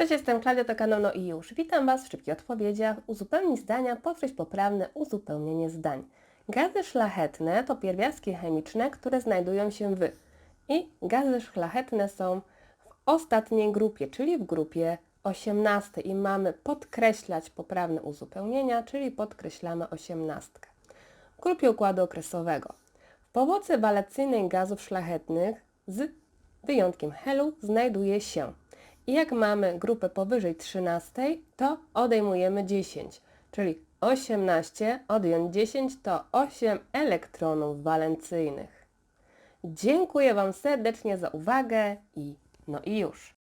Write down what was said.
Cześć, jestem Klaudia, to kanał No i już. Witam Was w szybkich odpowiedziach. Uzupełnij zdania, podkreśl poprawne uzupełnienie zdań. Gazy szlachetne to pierwiastki chemiczne, które znajdują się w i gazy szlachetne są w ostatniej grupie, czyli w grupie 18 i mamy podkreślać poprawne uzupełnienia, czyli podkreślamy 18. W grupie układu okresowego. W powłoce walacyjnej gazów szlachetnych z wyjątkiem helu znajduje się jak mamy grupę powyżej 13, to odejmujemy 10, czyli 18 odjąć 10 to 8 elektronów walencyjnych. Dziękuję Wam serdecznie za uwagę i no i już.